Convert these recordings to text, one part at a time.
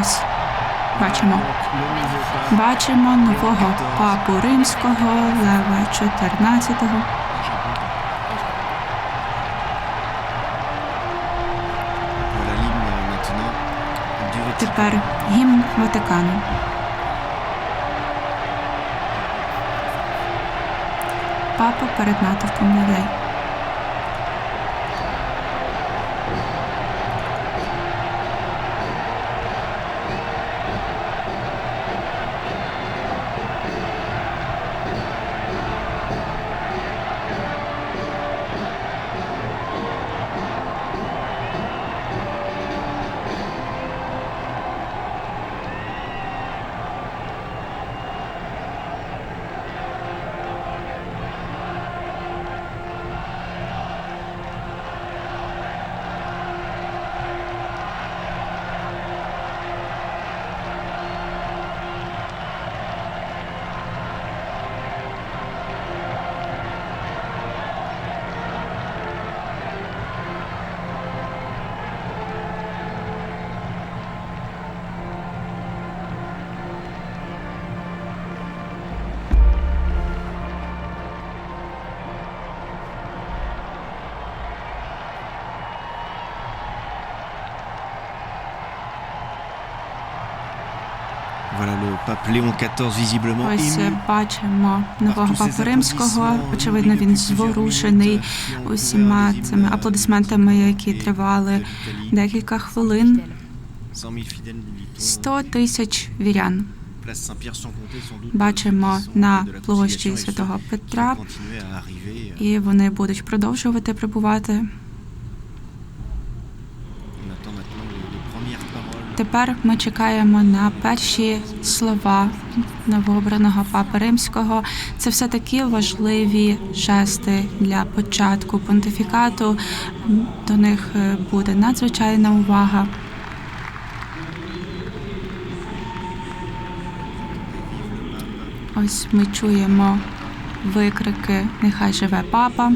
Ось бачимо. Бачимо нового папу римського Лева 14-го. Voilà l'hymne maintenant du Vatican. Тепер гімн Ватикану. Папа перед натовпом людей. Ось е, ému бачимо нового папу римського. Очевидно, він зворушений усіма цими аплодисментами, які тривали декілька хвилин. 100 000 fidèles militants. 100 тисяч вірян. Бачимо sont на площі Святого Петра, arriver. і вони будуть продовжувати прибувати. Тепер ми чекаємо на перші слова новообраного папи римського. Це все таки важливі жести для початку понтифікату. До них е, буде надзвичайна увага. Ось ми чуємо викрики Нехай живе папа.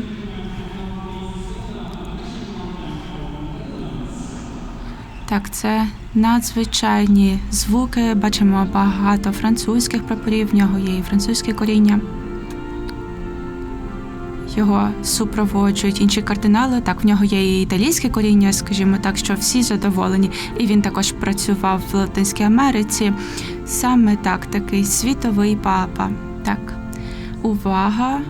Так, це надзвичайні звуки. Бачимо багато французьких прапорів. В нього є і французьке коріння. Його супроводжують інші кардинали. Так, в нього є і італійське коріння, скажімо так, що всі задоволені. І він також працював в Латинській Америці. Саме так, такий світовий папа. Так, увага.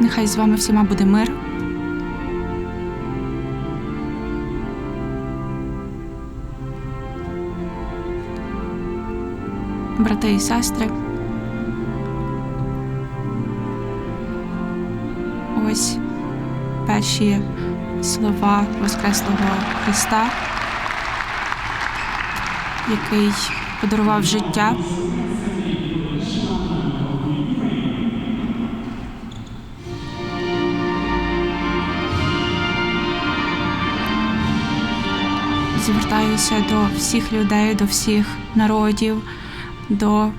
Нехай з вами всіма буде мир. Брати і сестри. Ось перші слова Воскреслого Христа, який подарував життя. Звертаюся до всіх людей, до всіх народів, до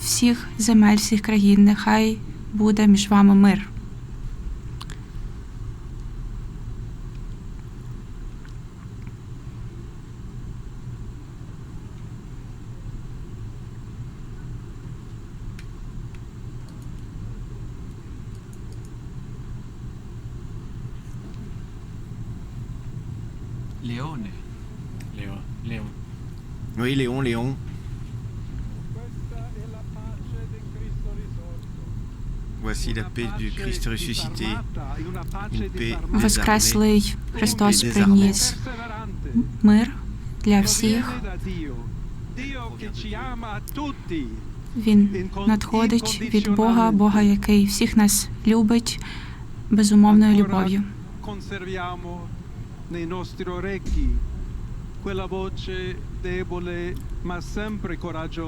всіх земель, всіх країн. Нехай буде між вами мир. Leone. Leo, Leo. Oui, Léon, Léon. Воскреслий Христос приніс мир для всіх. Він надходить від Бога, Бога, який всіх нас любить безумовною любов'ю.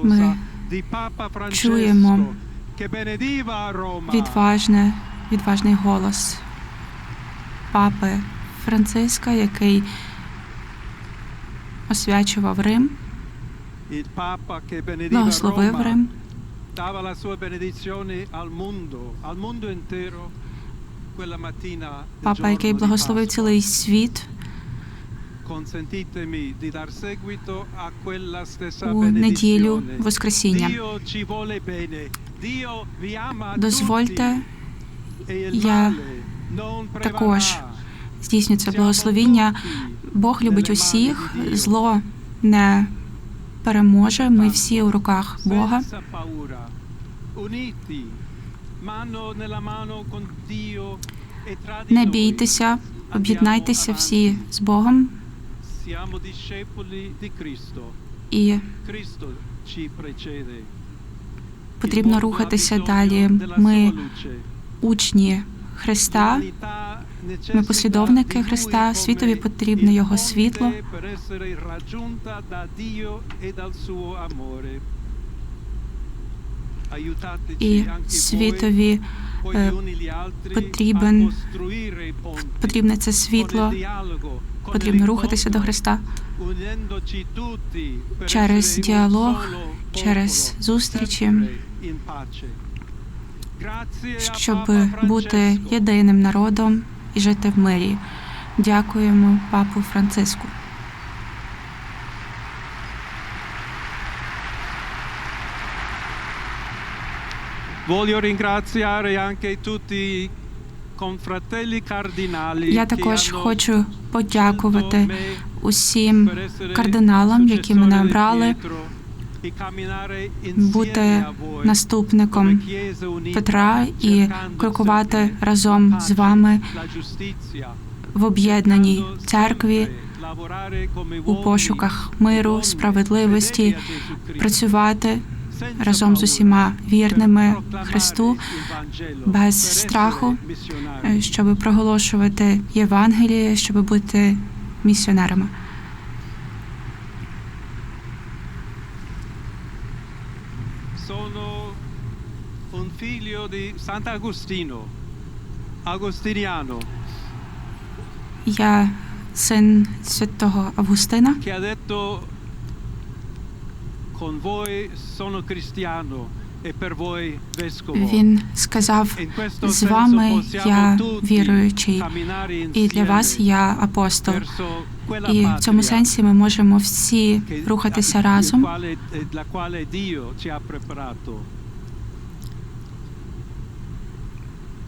Ми чуємо Відважне, відважний голос папи Франциска, який освячував Рим, благословив Рим, dava la sua benedizione al mondo, al mondo intero quella mattina Папа, який благословив цілий світ Consentitemi di dar seguito a quella stessa у неділю. Воскресіння. Дозвольте. E я також prevarrà. здійсню це благословіння. Бог любить усіх, зло не переможе. Ми всі у руках Бога. E Не бійтеся, об'єднайтеся всі з Богом, і precede. потрібно рухатися далі. Ми учні Христа. Ми послідовники Христа. Світові потрібно il Його світло. e І світові е, потрібен- потрібне це світло. Потрібно рухатися до Христа через діалог, через зустрічі, щоб бути єдиним народом і жити в мирі. Дякуємо папу Франциску. Voglio ringraziare anche tutti i confratelli cardinali Я також хочу подякувати усім кардиналам, які мене обрали, e бути наступником Петра і крокувати разом з вами в об'єднаній церкві у пошуках миру, справедливості, працювати разом з усіма вірними Христу, без страху, щоб проголошувати Євангеліє, щоб бути місіонерами. Я син святого Августина, він сказав: з вами я віруючий, і для вас я апостол. І в цьому сенсі ми можемо всі рухатися разом eh,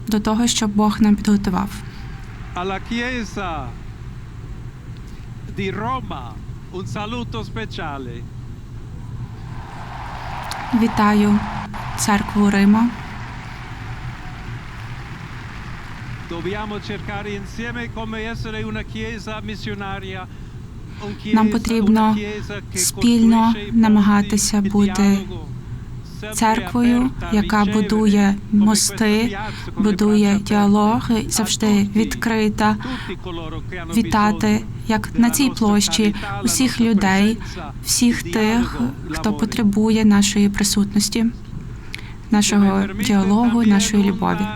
до того, що Бог нам підготував. Di Roma un saluto speciale. Вітаю церкву Рима. Нам потрібно спільно намагатися бути церквою, яка будує мости, будує braccia aperte. діалог, і A завжди відкрита вітати, як на цій площі, усіх людей, всіх тих, хто потребує нашої присутності, нашого діалогу, нашої любові.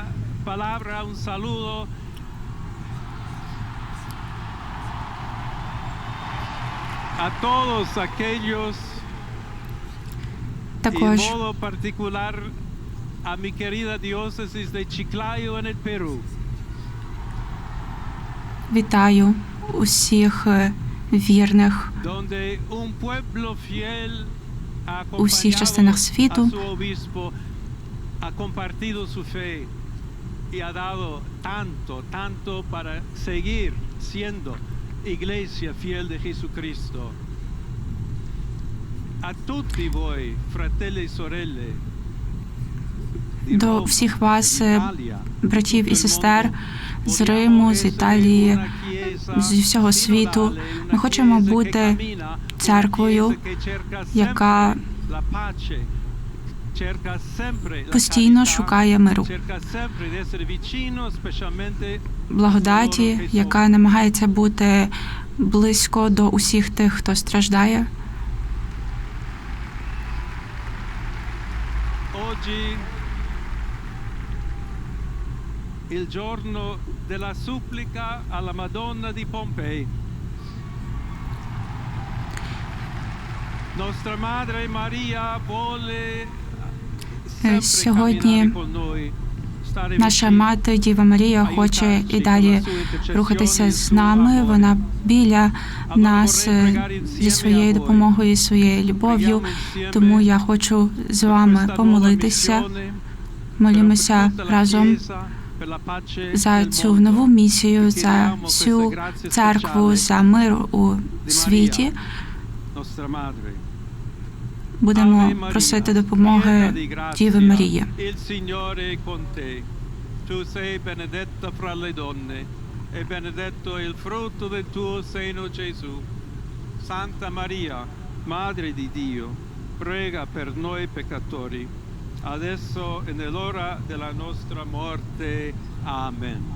a todos aquellos Також modo particular a mi querida diócesis de Chiclayo en el Perú. вітаю усіх е, вірних donde un pueblo fiel ha У всіх acompañado частинах світу. a su obispo, ha compartido su fe y ha dado tanto, tanto para seguir siendo iglesia fiel de Jesucristo. До всіх вас, е, братів і сестер з Риму, з Італії, зі всього світу. Ми хочемо бути церквою, яка постійно шукає миру, благодаті, яка намагається бути близько до усіх тих, хто страждає. oggi il giorno della supplica alla Madonna di Pompei. Nostra Madre Maria vuole sempre сьогодні camminare con noi, Наша мати Діва Марія хоче і далі рухатися з нами. Вона біля нас е, зі своєю допомогою, своєю любов'ю. Тому я хочу з вами помолитися. Молімося разом за цю нову місію, за цю церкву, за мир у світі. Будемо просити допомоги Діви Марії. Il Signore è con te. Tu sei benedetta fra le donne e benedetto il frutto del tuo seno Gesù. Santa Maria, Madre di Dio, prega per noi peccatori, adesso e nell'ora della nostra morte. Amen.